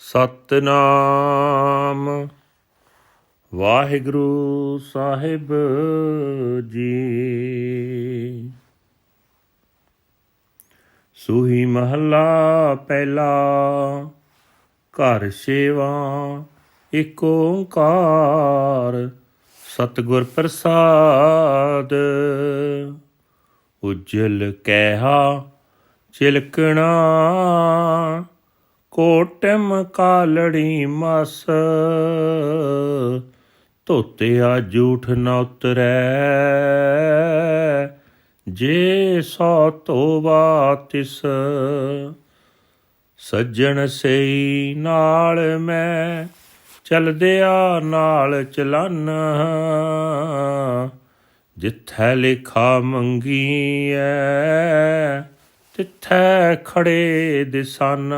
ਸਤਨਾਮ। ਵਾਹਿਗੁਰੂ ਸਾਹਿਬ ਜੀ। ਸੂਹੀ ਮਹੱਲਾ ਪਹਿਲਾ, ਘਰ ਸੇਵਾ ਏਕ ਓੰਕਾਰ, ਸਤਿਗੁਰ ਪ੍ਰਸਾਦ। ਉਜਲ ਕਹਿਆ ਚਿਲਕਣਾ ਕੋਟਮ ਕਾਲੜੀ ਮਸ। ਧੋਤਿਆ ਝੂਠ ਨਾ ਉਤਰੈ। ਜੇ ਸੋ ਤੋਬਾ ਤਿਸ, ਸੱਜਣ ਸਈ ਨਾਲ ਮੈਂ ਚਲਦਿਆ ਨਾਲ ਚਲਨ। ਜਿੱਥੈ ਲਿਖਾ ਮੰਗੀਐ ਤਿੱਥੈ ਖੜੇ ਦਿਸਨ।